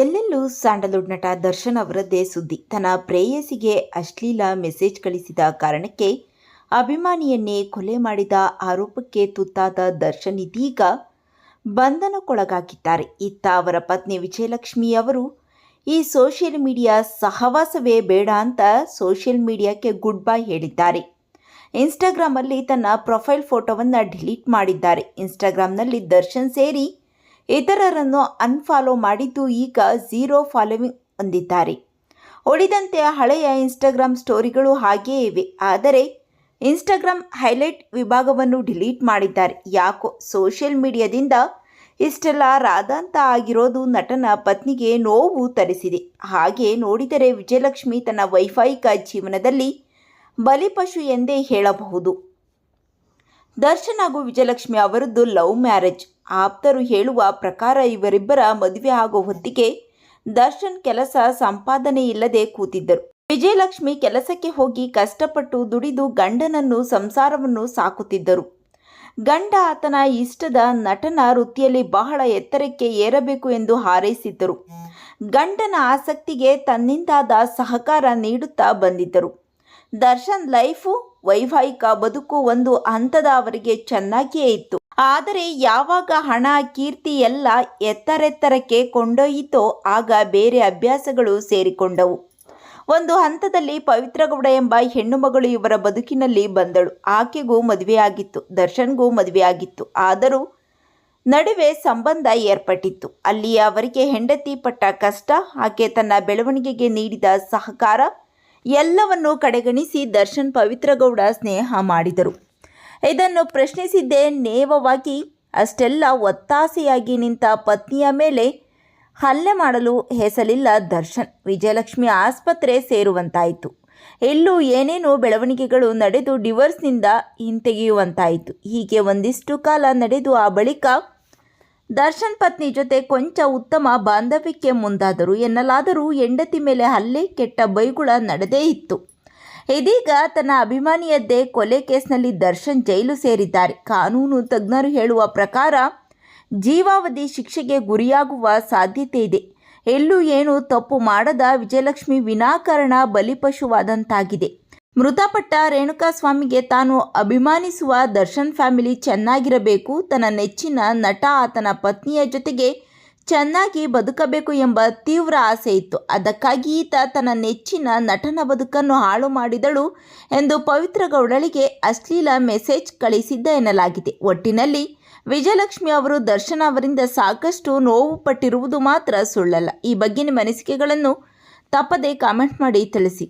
ಎಲ್ಲೆಲ್ಲೂ ಸ್ಯಾಂಡಲ್ವುಡ್ ನಟ ದರ್ಶನ್ ಅವರದ್ದೇ ಸುದ್ದಿ. ತನ್ನ ಪ್ರೇಯಸಿಗೆ ಅಶ್ಲೀಲ ಮೆಸೇಜ್ ಕಳಿಸಿದ ಕಾರಣಕ್ಕೆ ಅಭಿಮಾನಿಯನ್ನೇ ಕೊಲೆ ಮಾಡಿದ ಆರೋಪಕ್ಕೆ ತುತ್ತಾದ ದರ್ಶನ್ ಇದೀಗ ಬಂಧನಕ್ಕೊಳಗಾಗಿದ್ದಾರೆ. ಇತ್ತ ಅವರ ಪತ್ನಿ ವಿಜಯಲಕ್ಷ್ಮಿ ಅವರು, ಈ ಸೋಷಿಯಲ್ ಮೀಡಿಯಾ ಸಹವಾಸವೇ ಬೇಡ ಅಂತ ಸೋಷಿಯಲ್ ಮೀಡಿಯಾಕ್ಕೆ ಗುಡ್ ಬೈ ಹೇಳಿದ್ದಾರೆ. ಇನ್ಸ್ಟಾಗ್ರಾಮಲ್ಲಿ ತನ್ನ ಪ್ರೊಫೈಲ್ ಫೋಟೋವನ್ನು ಡಿಲೀಟ್ ಮಾಡಿದ್ದಾರೆ. ಇನ್ಸ್ಟಾಗ್ರಾಮ್ನಲ್ಲಿ ದರ್ಶನ್ ಸೇರಿ ಇತರರನ್ನು ಅನ್ಫಾಲೋ ಮಾಡಿದ್ದು ಈಗ ಝೀರೋ ಫಾಲೋವಿಂಗ್ ಹೊಂದಿದ್ದಾರೆ. ಉಳಿದಂತೆ ಹಳೆಯ ಇನ್ಸ್ಟಾಗ್ರಾಮ್ ಸ್ಟೋರಿಗಳು ಹಾಗೆಯೇ ಇವೆ. ಆದರೆ ಇನ್ಸ್ಟಾಗ್ರಾಮ್ ಹೈಲೈಟ್ ವಿಭಾಗವನ್ನು ಡಿಲೀಟ್ ಮಾಡಿದ್ದಾರೆ. ಯಾಕೋ ಸೋಷಿಯಲ್ ಮೀಡಿಯಾದಿಂದ ಇಷ್ಟೆಲ್ಲ ರಾಧಾಂತ ಆಗಿರೋದು ನಟನ ಪತ್ನಿಗೆ ನೋವು ತರಿಸಿದೆ. ಹಾಗೆ ನೋಡಿದರೆ ವಿಜಯಲಕ್ಷ್ಮಿ ತನ್ನ ವೈವಾಹಿಕ ಜೀವನದಲ್ಲಿ ಬಲಿಪಶು ಎಂದೇ ಹೇಳಬಹುದು. ದರ್ಶನ್ ಹಾಗೂ ವಿಜಯಲಕ್ಷ್ಮಿ ಅವರದ್ದು ಲವ್ ಮ್ಯಾರೇಜ್. ಆಪ್ತರು ಹೇಳುವ ಪ್ರಕಾರ ಇವರಿಬ್ಬರ ಮದುವೆ ಆಗೋ ಹೊತ್ತಿಗೆ ದರ್ಶನ್ ಕೆಲಸ ಸಂಪಾದನೆ ಇಲ್ಲದೆ ಕೂತಿದ್ದರು. ವಿಜಯಲಕ್ಷ್ಮಿ ಕೆಲಸಕ್ಕೆ ಹೋಗಿ ಕಷ್ಟಪಟ್ಟು ದುಡಿದು ಗಂಡನನ್ನು ಸಂಸಾರವನ್ನು ಸಾಕುತ್ತಿದ್ದರು. ಗಂಡ ಆತನ ಇಷ್ಟದ ನಟನ ವೃತ್ತಿಯಲ್ಲಿ ಬಹಳ ಎತ್ತರಕ್ಕೆ ಏರಬೇಕು ಎಂದು ಹಾರೈಸಿದ್ದರು. ಗಂಡನ ಆಸಕ್ತಿಗೆ ತನ್ನಿಂದಾದ ಸಹಕಾರ ನೀಡುತ್ತಾ ಬಂದಿದ್ದರು. ದರ್ಶನ್ ಲೈಫು, ವೈವಾಹಿಕ ಬದುಕು ಒಂದು ಹಂತದ ಅವರಿಗೆ ಚೆನ್ನಾಗಿಯೇ ಇತ್ತು. ಆದರೆ ಯಾವಾಗ ಹಣ, ಕೀರ್ತಿ ಎಲ್ಲ ಎತ್ತರೆತ್ತರಕ್ಕೆ ಕೊಂಡೊಯ್ಯಿತೋ ಆಗ ಬೇರೆ ಅಭ್ಯಾಸಗಳು ಸೇರಿಕೊಂಡವು. ಒಂದು ಹಂತದಲ್ಲಿ ಪವಿತ್ರಗೌಡ ಎಂಬ ಹೆಣ್ಣು ಮಗಳು ಇವರ ಬದುಕಿನಲ್ಲಿ ಬಂದಳು. ಆಕೆಗೂ ಮದುವೆಯಾಗಿತ್ತು, ದರ್ಶನ್ಗೂ ಮದುವೆಯಾಗಿತ್ತು. ಆದರೂ ನಡುವೆ ಸಂಬಂಧ ಏರ್ಪಟ್ಟಿತ್ತು. ಅಲ್ಲಿ ಅವರಿಗೆ ಹೆಂಡತಿ ಪಟ್ಟ ಕಷ್ಟ, ಆಕೆ ತನ್ನ ಬೆಳವಣಿಗೆಗೆ ನೀಡಿದ ಸಹಕಾರ ಎಲ್ಲವನ್ನು ಕಡೆಗಣಿಸಿ ದರ್ಶನ್ ಪವಿತ್ರಗೌಡ ಸ್ನೇಹ ಮಾಡಿದರು. ಇದನ್ನು ಪ್ರಶ್ನಿಸಿದ್ದೇ ನೇವವಾಗಿ ಅಷ್ಟೆಲ್ಲ ಒತ್ತಾಸೆಯಾಗಿ ನಿಂತ ಪತ್ನಿಯ ಮೇಲೆ ಹಲ್ಲೆ ಮಾಡಲು ಹೆಸಲಿಲ್ಲ ದರ್ಶನ್. ವಿಜಯಲಕ್ಷ್ಮಿ ಆಸ್ಪತ್ರೆ ಸೇರುವಂತಾಯಿತು. ಎಲ್ಲೂ ಏನೇನೋ ಬೆಳವಣಿಗೆಗಳು ನಡೆದು ಡಿವರ್ಸ್ನಿಂದ ಹಿಂತೆಗೆಯುವಂತಾಯಿತು. ಹೀಗೆ ಒಂದಿಷ್ಟು ಕಾಲ ನಡೆದು ಆ ಬಳಿಕ ದರ್ಶನ್ ಪತ್ನಿ ಜೊತೆ ಕೊಂಚ ಉತ್ತಮ ಬಾಂಧವ್ಯಕ್ಕೆ ಮುಂದಾದರು ಎನ್ನಲಾದರೂ ಹೆಂಡತಿ ಮೇಲೆ ಹಲ್ಲೆ ಕೆಟ್ಟ ಬೈಗುಳ ನಡೆದೇ ಇತ್ತು. ಇದೀಗ ತನ್ನ ಅಭಿಮಾನಿಯದ್ದೇ ಕೊಲೆ ಕೇಸ್ನಲ್ಲಿ ದರ್ಶನ್ ಜೈಲು ಸೇರಿದ್ದಾರೆ. ಕಾನೂನು ತಜ್ಞರು ಹೇಳುವ ಪ್ರಕಾರ ಜೀವಾವಧಿ ಶಿಕ್ಷೆಗೆ ಗುರಿಯಾಗುವ ಸಾಧ್ಯತೆ ಇದೆ. ಎಲ್ಲೂ ಏನು ತಪ್ಪು ಮಾಡದ ವಿಜಯಲಕ್ಷ್ಮಿ ವಿನಾಕಾರಣ ಬಲಿಪಶುವಾದಂತಾಗಿದೆ. ಮೃತಪಟ್ಟ ರೇಣುಕಾಸ್ವಾಮಿಗೆ ತಾನು ಅಭಿಮಾನಿಸುವ ದರ್ಶನ್ ಫ್ಯಾಮಿಲಿ ಚೆನ್ನಾಗಿರಬೇಕು, ತನ್ನ ನೆಚ್ಚಿನ ನಟ ಆತನ ಪತ್ನಿಯ ಜೊತೆಗೆ ಚೆನ್ನಾಗಿ ಬದುಕಬೇಕು ಎಂಬ ತೀವ್ರ ಆಸೆ ಇತ್ತು. ಅದಕ್ಕಾಗಿ ಈತ ತನ್ನ ನೆಚ್ಚಿನ ನಟನ ಬದುಕನ್ನು ಹಾಳು ಮಾಡಿದಳು ಎಂದು ಪವಿತ್ರ ಗೌಡಳಿಗೆ ಅಶ್ಲೀಲ ಮೆಸೇಜ್ ಕಳಿಸಿದ್ದ ಎನ್ನಲಾಗಿದೆ. ಒಟ್ಟಿನಲ್ಲಿ ವಿಜಯಲಕ್ಷ್ಮಿ ಅವರು ದರ್ಶನ್ ಅವರಿಂದ ಸಾಕಷ್ಟು ನೋವು ಪಟ್ಟಿರುವುದು ಮಾತ್ರ ಸುಳ್ಳಲ್ಲ. ಈ ಬಗ್ಗೆ ನಿಮ್ಮ ಅನಿಸಿಕೆಗಳನ್ನು ತಪ್ಪದೇ ಕಾಮೆಂಟ್ ಮಾಡಿ ತಿಳಿಸಿ.